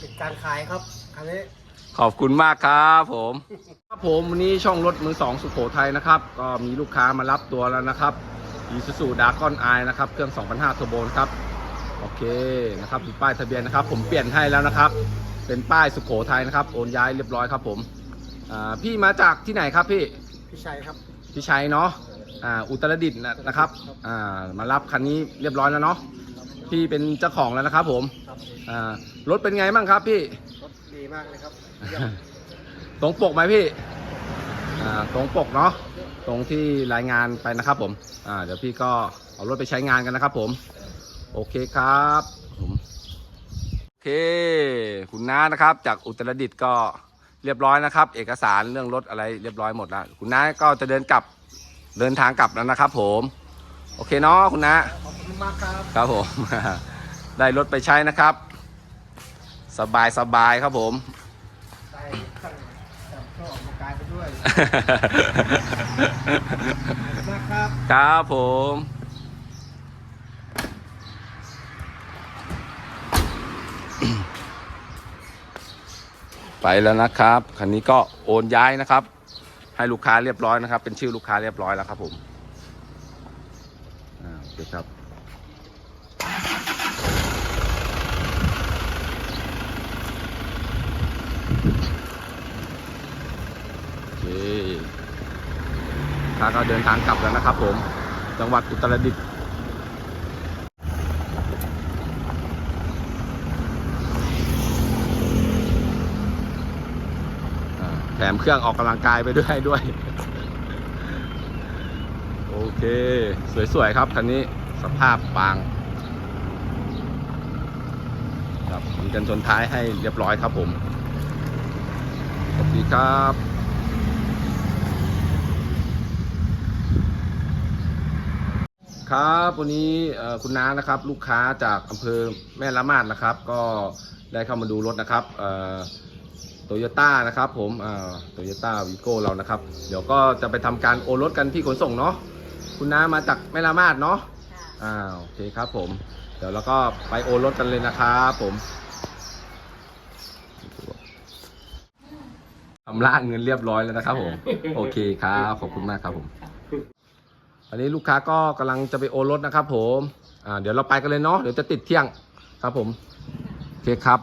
ปิดการขายครับคันนี้ ขอบคุณมากครับผมครับผมวันนี้ช่องรถมือสองสุโขทัยนะครับ ก็มีลูกค้ามารับตัวแล้วนะครับอีซูซูดากอนไอนะครับ เครื่อง 2,500เทอร์โบครับ โอเคนะครับมีป้ายทะเบียนนะครับ ผมเปลี่ยนให้แล้วนะครับ เป็นป้ายสุโขทัยนะครับโอนย้ายเรียบร้อยครับผม อ่าพี่มาจากที่ไหนครับพี่ พี่ชัยครับ พี่ชัยเนาะ อ่าอุตรดิตถ์นะนะครับอ่ามารับคันนี้เรียบร้อยแล้วเนาะพี่เป็นเจ้าของแล้วนะครับ ผมครับอ่ารถเป็นไงบ้างครับพี่ รถดีมากเลยครับเยี่ยมตรงปกไหมพี่อ่าตรงปกเนาะตรงที่รายงานไปนะครับ ผมอ่าเดี๋ยวพี่ก็เอารถไปใช้งานกันนะครับ ผม โอเคครับผมโอเค คุณน้านะครับ จากอุตรดิตถ์ก็เรียบร้อยนะครับ เอกสารเรื่องรถอะไรเรียบร้อยหมดแล้วคุณน้าก็จะเดินกลับ เดินทางกลับแล้วนะครับ ผม โอเคเนาะคุณน้าขอบคุณมากครับครับผมได้รถไปใช้นะครับ สบายสบายครับผมใส่สั่งสั่งก็ออกกำลังกายไปด้วยมากครับครับผมไปแล้วนะครับ คันนี้ก็โอนย้ายนะครับ ให้ลูกค้าเรียบร้อยนะครับ เป็นชื่อลูกค้าเรียบร้อยแล้วครับผมอ่าโอเคครับโอเคค้าก็เดินทางกลับแล้วนะครับผม จังหวัดอุตรดิตถ์อ่า แถมเครื่องออกกำลังกายไปด้วยด้วย โอเค สวย ๆ ครับคันนี้สภาพปางครับมีกันชนท้ายให้เรียบร้อยครับผมสวัสดีครับครับวันนี้คุณน้านะครับลูกค้าจากอำเภอแม่ละมาดนะครับ ก็ได้เข้ามาดูรถนะครับ โตโยต้านะครับผมโตโยต้าวีโก้เรานะครับ เดี๋ยวก็จะไปทำการโอนรถกันที่ขนส่งเนาะคุณน้ามาจากแม่ละมาดเนาะอ่าโอเคครับผม เดี๋ยวเราก็ไปโอนรถกันเลยนะครับผมทำระเงินเรียบร้อยแล้วนะครับผม โอเคครับขอบคุณมากครับผมอันนี้ลูกค้าก็กำลังจะไปโอนรถนะครับ ผมอ่าเดี๋ยวเราไปกันเลยเนาะเดี๋ยวจะติดเที่ยงครับผมโอเคครับ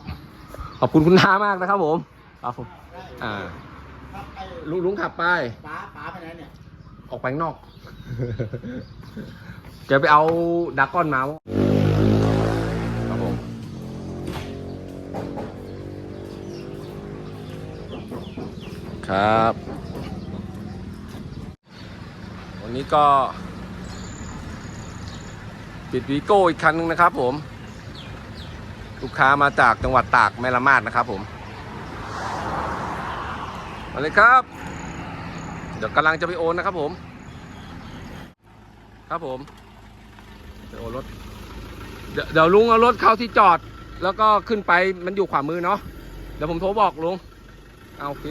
ขอบคุณคุณน้ามากนะครับผม ครับผมอ่าครับไอ้ลุงลุงขับไปป๋าป๋าไปไหนเนี่ย ออกไปข้างนอกแกไปเอาดักก้อนมาครับผมครับ วันนี้ก็ ปิดวีโก้อีกคันหนึงนะครับผม ลูกค้ามาจากจังหวัดตากแม่ละมาดนะครับผม มาเลยครับ เดี๋ยวกำลังจะไปโอนนะครับผม ครับผมไปโอนรถเดี๋ยวเดี๋ยวลุงเอารถเข้าที่จอด แล้วก็ขึ้นไปมันอยู่ขวามือเนาะเดี๋ยวผมโทรบอกลุง เอาโอเค